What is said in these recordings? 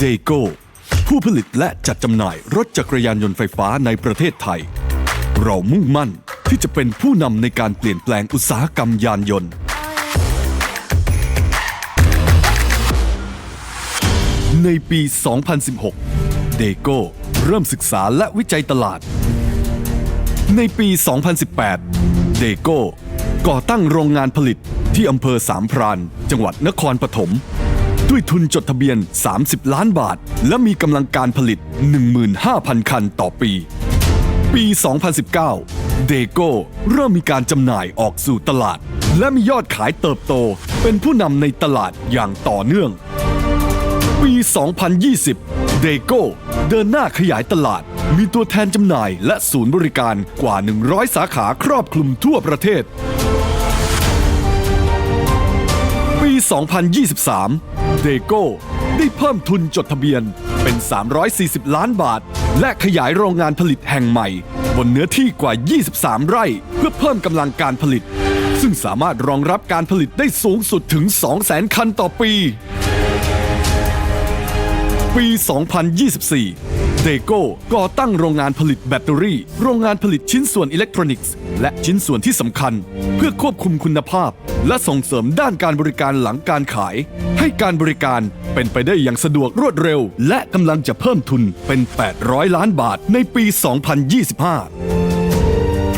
เดโก้ผู้ผลิตและจัดจำหน่ายรถจักรยานยนต์ไฟฟ้าในประเทศไทย เรามุ่งมั่นที่จะเป็นผู้นำในการเปลี่ยนแปลงอุตสาหกรรมยานยนต์ ในปี 2016 เดโก้เริ่มศึกษาและวิจัยตลาด ในปี 2018 เดโก้ก่อตั้งโรงงานผลิตที่อำเภอสามพราน จังหวัดนครปฐม ด้วยทุนจดทะเบียน 30 ล้านบาท และมีกำลังการผลิต 15,000 คันต่อปี ปี 2019 เดโก้เริ่มมีการจำหน่ายออกสู่ตลาด และมียอดขายเติบโต เป็นผู้นำในตลาดอย่างต่อเนื่อง ปี 2020 เดโก้เดินหน้าขยายตลาด มีตัวแทนจำหน่ายและศูนย์บริการกว่า 100 สาขาครอบคลุมทั่วประเทศ ปี 2023 เดโก้ได้เพิ่มทุนจดทะเบียนเป็น 340 ล้านบาท และขยายโรงงานผลิตแห่งใหม่ บนเนื้อที่กว่า 23 ไร่ เพื่อเพิ่มกำลังการผลิต ซึ่งสามารถรองรับการผลิตได้สูงสุดถึง 200,000 คันต่อปี ปี 2024 เดโก้ก่อตั้งโรงงานผลิตแบตเตอรี่ โรงงานผลิตชิ้นส่วนอิเล็กทรอนิกส์ และชิ้นส่วนที่สำคัญ เพื่อควบคุมคุณภาพ และส่งเสริมด้านการบริการหลังการขาย ให้การบริการเป็นไปได้อย่างสะดวกรวดเร็ว และกำลังจะเพิ่มทุนเป็น 800 ล้านบาทในปี 2025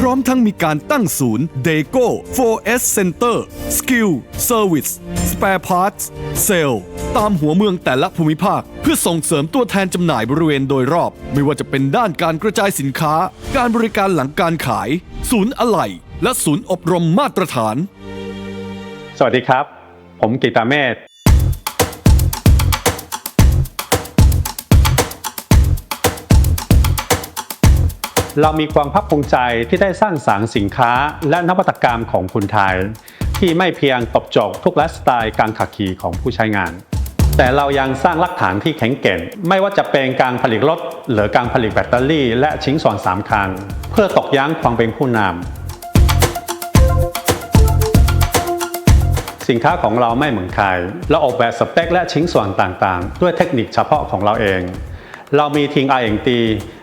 ร้อมทั้งมีการตั้งศูนย์ DEGO 4S Center Skill Service Spare Parts Sale ตามหัวเมืองแต่ละภูมิภาค เพื่อส่งเสริมตัวแทนจำหน่ายบริเวณโดยรอบ ไม่ว่าจะเป็นด้านการกระจายสินค้า การบริการหลังการขาย ศูนย์อะไหล่และศูนย์อบรมมาตรฐาน สวัสดีครับ ผมกิตาเมธ เรามีความภาคภูมิใจที่ได้สร้างสารรค์สินค้าและนวัตกรรมของคนไทย ที่ไม่เพียงตอบโจทย์ทุกไลฟ์สไตล์การขับขี่ของผู้ใช้งาน แต่เรายังสร้างหลักฐานที่แข็งแกร่ง ไม่ว่าจะเป็นการผลิตรถ หรือการผลิตแบตเตอรี่ และชิ้นส่วนสำคัญเพื่อตอกย้ำความเป็นผู้นำสินค้าของเราไม่เหมือนใครเราออกแบบสเปคและชิ้นส่วนต่างๆ ด้วยเทคนิคเฉพาะของเราเอง เรามีทีม R&D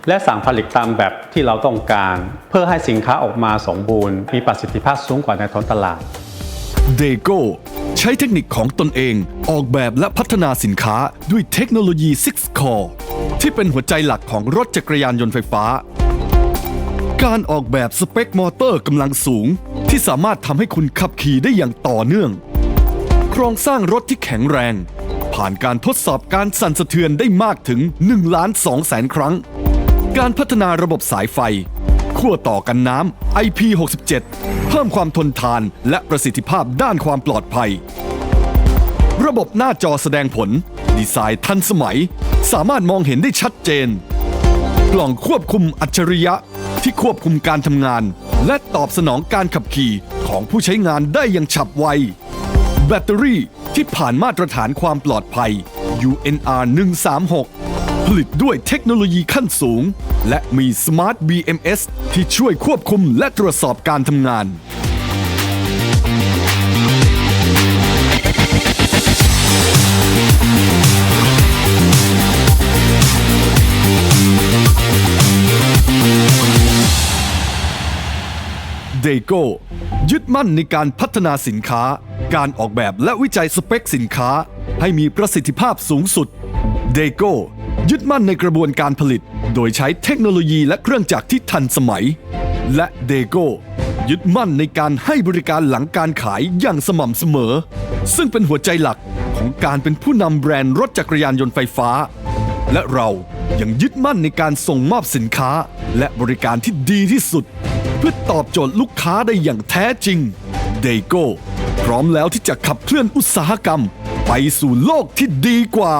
และสั่งผลิตตามแบบที่เราต้องการ เพื่อให้สินค้าออกมาสมบูรณ์ มีประสิทธิภาพสูงกว่าในท้องตลาดเดโก้ใช้เทคนิคของตนเอง ออกแบบและพัฒนาสินค้าด้วยเทคโนโลยี 6 Core ที่เป็นหัวใจหลักของรถจักรยานยนต์ไฟฟ้า การออกแบบสเปคมอเตอร์กำลังสูง ที่สามารถทำให้คุณขับขี่ได้อย่างต่อเนื่อง โครงสร้างรถที่แข็งแรง ผ่านการทดสอบการสั่นสะเทือนได้มากถึง1ล้าน2แสนครั้ง การพัฒนาระบบสายไฟขั้วต่อกันน้ำ IP67 เพิ่มความทนทานและประสิทธิภาพด้านความปลอดภัย ระบบหน้าจอแสดงผล ดีไซน์ทันสมัย สามารถมองเห็นได้ชัดเจน กล่องควบคุมอัจฉริยะที่ควบคุมการทำงาน และตอบสนองการขับขี่ของผู้ใช้งานได้อย่างฉับไว แบตเตอรี่ ที่ผ่านมาตรฐานความปลอดภัย UNR 136 ผลิตด้วยเทคโนโลยีขั้นสูง และมี Smart BMS ที่ช่วยควบคุมและตรวจสอบการทำงานเดโกยึดมั่นในการพัฒนาสินค้า การออกแบบและวิจัยสเปคสินค้า ให้มีประสิทธิภาพสูงสุด เดโก้ยึดมั่นในกระบวนการผลิต โดยใช้เทคโนโลยีและเครื่องจักรที่ทันสมัย และเดโก้ยึดมั่นในการให้บริการหลังการขายอย่างสม่ำเสมอ ซึ่งเป็นหัวใจหลักของการเป็นผู้นำแบรนด์รถจักรยานยนต์ไฟฟ้า และเรายังยึดมั่นในการส่งมอบสินค้า และบริการที่ดีที่สุด เพื่อตอบโจทย์ลูกค้าได้อย่างแท้จริง เดโก้พร้อมแล้วที่จะขับเคลื่อนอุตสาหกรรม ไปสู่โลกที่ดีกว่า